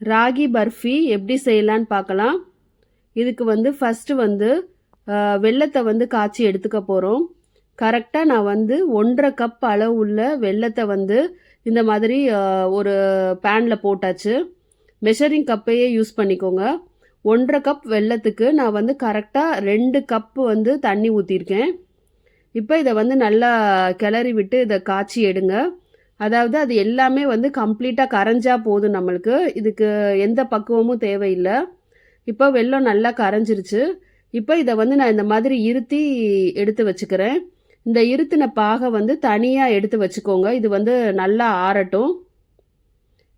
ராகி பர்ஃபி எப்படி செய்யலான்னு பார்க்கலாம். இதுக்கு வந்து ஃபஸ்ட்டு வந்து வெள்ளத்தை வந்து காய்ச்சி எடுத்துக்க போகிறோம் கரெக்டாக நான் வந்து ஒன்றரை கப் அளவு உள்ள வெல்லத்தை வந்து இந்த மாதிரி ஒரு பேனில் போட்டாச்சு. மெஷரிங் கப்பையே யூஸ் பண்ணிக்கோங்க. ஒன்றரை கப் வெல்லத்துக்கு நான் வந்து கரெக்டாக ரெண்டு கப்பு வந்து தண்ணி ஊற்றிருக்கேன் இப்போ இதை வந்து நல்லா கிளறி விட்டு இதை காய்ச்சி எடுங்க. அதாவது அது எல்லாமே வந்து கம்ப்ளீட்டாக கரைஞ்சா போதும் நம்மளுக்கு. இதுக்கு எந்த பக்குவமும் தேவையில்லை. இப்போ வெள்ளம் நல்லா கரைஞ்சிருச்சு. இப்போ இதை வந்து நான் இந்த மாதிரி இருத்தி எடுத்து வச்சுக்கிறேன். இந்த இருத்தின பாகை வந்து தனியாக எடுத்து வச்சுக்கோங்க. இது வந்து நல்லா ஆறட்டும்.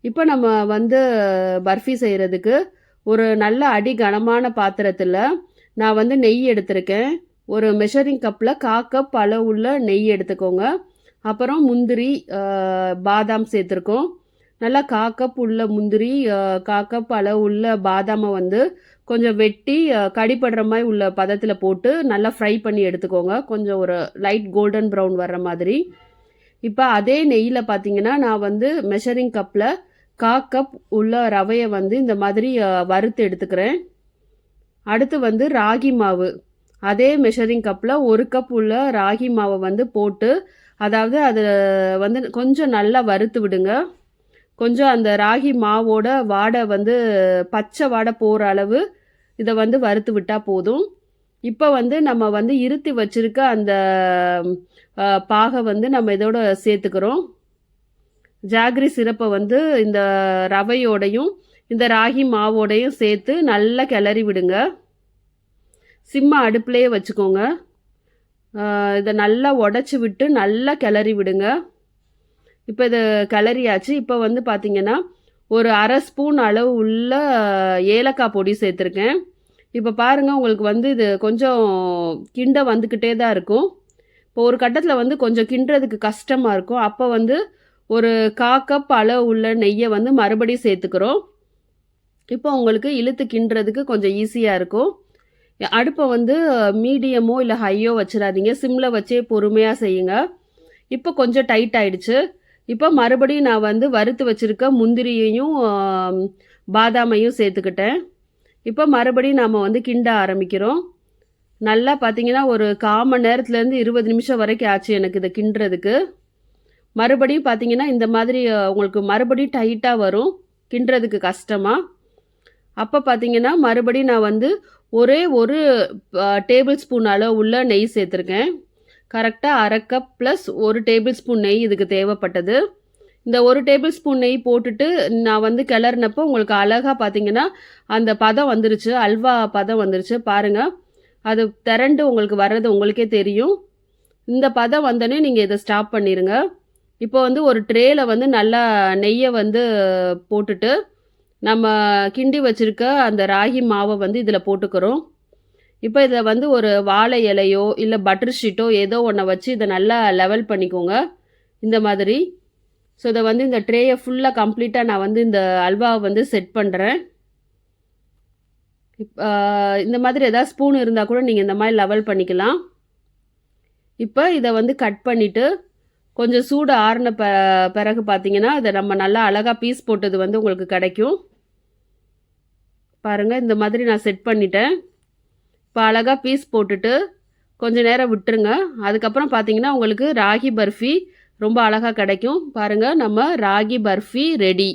இப்போ நம்ம வந்து பர்ஃபி செய்கிறதுக்கு ஒரு நல்ல அடி கனமான பாத்திரத்தில் நான் வந்து நெய் எடுத்திருக்கேன். ஒரு மெஷரிங் கப்பில் கா கப் அளவுள்ள நெய் எடுத்துக்கோங்க. அப்புறம் முந்திரி பாதாம் சேர்த்துருக்கோம். நல்லா காக்கப் உள்ள முந்திரி காக்கப் அளவு உள்ள பாதாமை வந்து கொஞ்சம் வெட்டி கடிப்படுற மாதிரி உள்ள பதத்தில் போட்டு நல்லா ஃப்ரை பண்ணி எடுத்துக்கோங்க. கொஞ்சம் ஒரு லைட் கோல்டன் ப்ரௌன் வர்ற மாதிரி. இப்போ அதே நெய்யில் பார்த்தீங்கன்னா நான் வந்து மெஷரிங் கப்பில் கா கப் உள்ள ரவையை வந்து இந்த மாதிரி வறுத்து எடுத்துக்கிறேன். அடுத்து வந்து ராகி மாவு. அதே மெஷரிங் கப்பில் ஒரு கப் உள்ள ராகி மாவை வந்து போட்டு அதாவது அது வந்து கொஞ்சம் நல்லா வறுத்து விடுங்க. கொஞ்சம் அந்த ராகி மாவோட வாடை வந்து பச்சை வாடை போகிற அளவு இதை வந்து வறுத்து விட்டால் போதும். இப்போ வந்து நம்ம வந்து இருத்தி வச்சிருக்க அந்த பாகை வந்து நம்ம இதோட சேர்த்துக்கிறோம். ஜாகரி சிரப்பை வந்து இந்த ரவையோடையும் இந்த ராகி மாவோடையும் சேர்த்து நல்லா கிளறி விடுங்க. சிம்ம அடுப்புலேயே வச்சுக்கோங்க. இதை நல்லா உடச்சி விட்டு நல்லா கிளறி விடுங்க. இப்போ இதை கிளறியாச்சு. இப்போ வந்து பார்த்தீங்கன்னா ஒரு அரை ஸ்பூன் அளவு உள்ள ஏலக்காய் பொடி சேர்த்துருக்கேன். இப்போ பாருங்கள் உங்களுக்கு வந்து இது கொஞ்சம் கிண்ட வந்துக்கிட்டே தான் இருக்கும். இப்போ ஒரு கட்டத்தில் வந்து கொஞ்சம் கிண்டுறதுக்கு கஷ்டமாக இருக்கும். அப்போ வந்து ஒரு கா கப் அளவு உள்ள நெய்யை வந்து மறுபடியும் சேர்த்துக்கிறோம். இப்போ உங்களுக்கு இழுத்து கிண்டுறதுக்கு கொஞ்சம் ஈஸியாக இருக்கும். அடுப்பை வந்து மீடியமோ இல்லை ஹையோ வச்சிடாதீங்க. சிம்மில் வச்சே பொறுமையாக செய்யுங்க. இப்போ கொஞ்சம் டைட் ஆயிடுச்சு. இப்போ மறுபடியும் நான் வந்து வறுத்து வச்சுருக்க முந்திரியையும் பாதாமையும் சேர்த்துக்கிட்டேன். இப்போ மறுபடியும் நாம் வந்து கிண்ட ஆரம்பிக்கிறோம். நல்லா பார்த்தீங்கன்னா ஒரு கால் மணி நேரத்துலேருந்து இருபது நிமிஷம் வரைக்கும் ஆச்சு எனக்கு இதை கிண்டுறதுக்கு. மறுபடியும் பார்த்தீங்கன்னா இந்த மாதிரி உங்களுக்கு மறுபடியும் டைட்டாக வரும். கிண்டுறதுக்கு கஷ்டமாக அப்போ பார்த்தீங்கன்னா மறுபடியும் நான் வந்து ஒரே ஒரு டேபிள் ஸ்பூன் அளவு உள்ள நெய் சேர்த்துருக்கேன். கரெக்டாக அரை கப் ப்ளஸ் ஒரு டேபிள் ஸ்பூன் நெய் இதுக்கு தேவைப்பட்டது. இந்த ஒரு டேபிள் ஸ்பூன் நெய் போட்டுட்டு நான் வந்து கிளறினப்போ உங்களுக்கு அழகாக பார்த்தீங்கன்னா அந்த பதம் வந்துருச்சு அல்வா பதம் வந்துருச்சு. பாருங்கள் அது திரண்டு உங்களுக்கு வர்றது உங்களுக்கே தெரியும். இந்த பதம் வந்தோடனே நீங்கள் இதை ஸ்டாப் பண்ணிடுங்க இப்போ வந்து ஒரு ட்ரேயில் வந்து நல்லா நெய்யை வந்து போட்டுட்டு நம்ம கிண்டி வச்சுருக்க அந்த ராகி மாவை வந்து இதில் போட்டுக்கிறோம். இப்போ இதில் வந்து ஒரு வாழை இலையோ இல்லை பட்டர் ஷீட்டோ ஏதோ ஒன்றை வச்சு இதை நல்லா லெவல் பண்ணிக்கோங்க. இந்த மாதிரி. ஸோ இதை வந்து இந்த ட்ரேயை ஃபுல்லாக கம்ப்ளீட்டாக நான் வந்து இந்த அல்வாவை வந்து செட் பண்ணுறேன் இப்போ இந்த மாதிரி ஏதாவது ஸ்பூன் இருந்தால் கூட நீங்கள் இந்த மாதிரி லெவல் பண்ணிக்கலாம். இப்போ இதை வந்து கட் பண்ணிவிட்டு கொஞ்சம் சூடு ஆறின ப பிறகு பார்த்தீங்கன்னா இதை நம்ம நல்லா அழகாக பீஸ் போட்டது வந்து உங்களுக்கு கிடைக்கும். பாருங்கள் இந்த மாதிரி நான் செட் பண்ணிட்டேன். இப்போ அழகாக பீஸ் போட்டுட்டு கொஞ்சம் நேரம் விட்டுருங்க. அதுக்கப்புறம் பார்த்தீங்கன்னா உங்களுக்கு ராகி பர்ஃபி ரொம்ப அழகாக கிடைக்கும். பாருங்கள் நம்ம ராகி பர்ஃபி ரெடி